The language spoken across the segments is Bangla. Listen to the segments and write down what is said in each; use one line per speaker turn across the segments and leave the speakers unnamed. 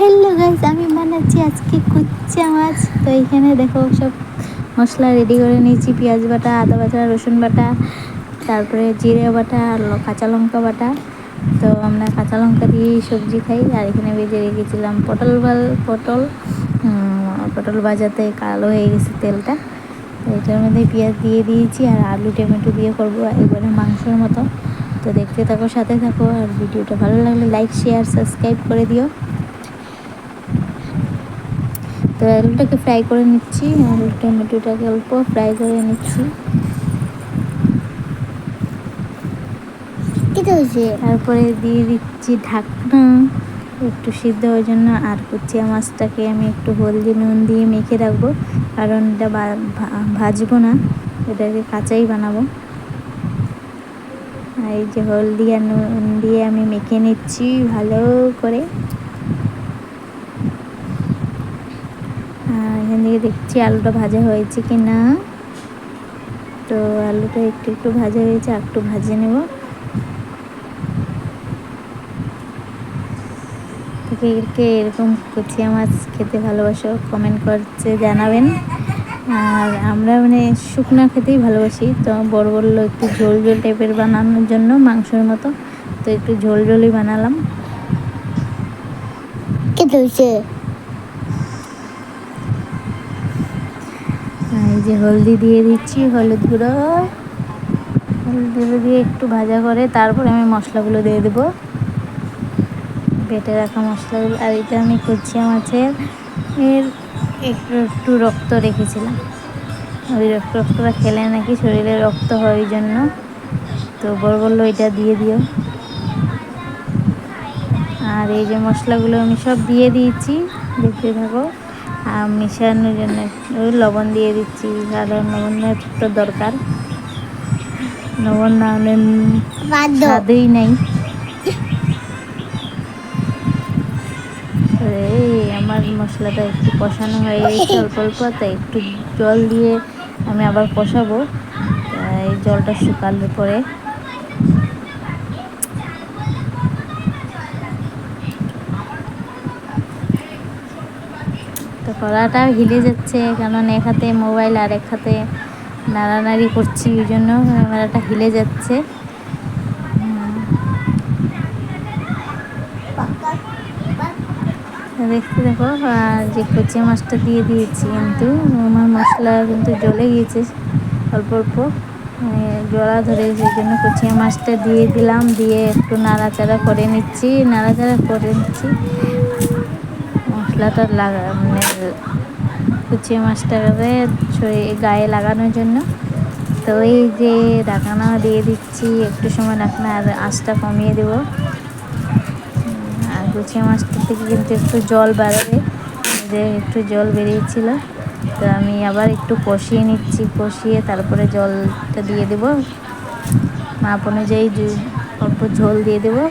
হ্যালো গাইস আমি বানাচ্ছি আজকে কুচ্চা মাছ। তো এইখানে দেখো সব মশলা রেডি করে নিয়েছি, পেঁয়াজ বাটা, আদা বাটা, রসুন বাটা, তারপরে জিরে বাটা, আর কাঁচা লঙ্কা বাটা। তো আমরা কাঁচা লঙ্কা দিয়ে সবজি খাই, আর এখানে বেজে রেখেছিলাম পটল বাল পটল পটল ভাজাতে কালো হয়ে গেছে তেলটা। তো এটার মধ্যে পেঁয়াজ দিয়ে দিয়েছি, আর আলু, টমেটো দিয়ে করব এবারে মাংসের মতো। তো দেখতে থাকো, সাথে থাকো, আর ভিডিওটা ভালো লাগলে লাইক শেয়ার সাবস্ক্রাইব করে দিও। তো আলুটাকে ফ্রাই করে নিচ্ছি আর টমেটোটাকে অল্প ফ্রাই করে নিচ্ছি। তারপরে দিয়ে দিচ্ছি ঢাকনা একটু সিদ্ধ হওয়ার জন্য আর কুচিয়া মাছটাকে আমি একটু হলদি নুন দিয়ে মেখে রাখব। কারণ এটা ভাজবো না এটাকে কাঁচাই বানাবো। আর এই যে হলদি আর নুন দিয়ে আমি মেখে নিচ্ছি ভালো করে আর এখান থেকে দেখছি আলুটা ভাজা হয়েছে কি না তো আলুটা একটু একটু ভাজা হয়েছে একটু ভাজে নেব। কে কে এরকম কুচিয়া মাছ খেতে ভালোবাসো কমেন্ট করছে, জানাবেন। আর আমরা মানে শুকনো খেতেই ভালোবাসি, তো বড় বলল একটু ঝোল ঝোল টাইপের বানানোর জন্য মাংসের মতো, তো একটু ঝোল ঝোলই বানালাম।
এটা হচ্ছে
আর যে হলদি দিয়ে দিচ্ছি, হলুদ গুঁড়ো। হলুদ গুঁড়ো দিয়ে একটু ভাজা করে তারপরে আমি মশলাগুলো দিয়ে দেবো। বেটে রাখা মশলাগুলো, আর এটা আমি কুচিয়া মাছের এর একটু একটু রক্ত রেখেছিলাম। ওই রক্ত, রক্তটা খেলে নাকি শরীরে রক্ত হয় ওই জন্য। তো বড় বলল এটা দিয়ে দিও। আর এই যে মশলাগুলো আমি সব দিয়ে দিয়েছি, দেখতে থাকো। আর মিশানোর জন্য ওই লবণ দিয়ে দিচ্ছি। কারণ লবণের একটু দরকার। লবণ না হলে স্বাদই নেই। এই আমার মশলাটা একটু কষানো হয়ে গেছে অল্প অল্প তাই একটু জল দিয়ে আমি আবার কষাবো। এই জলটা শুকালে পরে তো কড়াটা হিলে যাচ্ছে, কারণ এক হাতে মোবাইল আর এক হাতে নাড়ানাড়ি করছি, ওই জন্য ক্যামেরাটা হিলে যাচ্ছে। দেখতে দেখো যে কচি মাছটা দিয়ে দিয়েছি কিন্তু, আমার মশলা কিন্তু জ্বলে গিয়েছে, অল্প অল্প। জলা ধরে সেই জন্য কুচিয়া মাছটা দিয়ে দিলাম, দিয়ে একটু নাড়াচাড়া করে নিচ্ছি, নাড়াচাড়া করে নিচ্ছি। মশলাটা লাগা মানে কুচিয়া মাছটাকে গায়ে লাগানোর জন্য। তো এই যে ঢাকনা দিয়ে দিচ্ছি, একটু সময় ঢাকনা আর আঁচটা কমিয়ে দেবো। আর কুচিয়া মাছটা থেকে কিন্তু একটু জল বাড়াবে, যে একটু জল বেরিয়েছিল। তো আমি আবার একটু কষিয়ে নিচ্ছি, কষিয়ে তারপরে জলটা দিয়ে দেবো। মাপ অনুযায়ী অল্প ঝোল দিয়ে দেবো।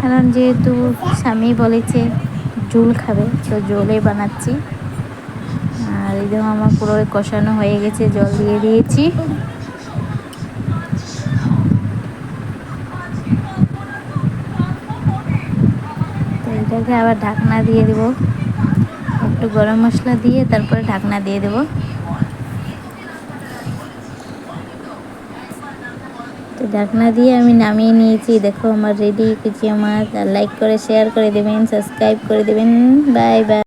কারণ যেহেতু স্বামী বলেছে ঝোল খাবে, তো জলে বানাচ্ছি। আর এই দেখো আমার পুরো কষানো হয়ে গেছে, জল দিয়ে দিয়েছি। তো এটাকে আবার ঢাকনা দিয়ে দেবো। একটু গরম মশলা দিয়ে তারপরে ঢাকনা দিয়ে দেব। তো ঢাকনা দিয়ে আমি নামিয়ে নিয়েছি। দেখো, আমার রেডি কিছু আমার, আর লাইক করে শেয়ার করে দেবেন সাবস্ক্রাইব করে দেবেন। Bye bye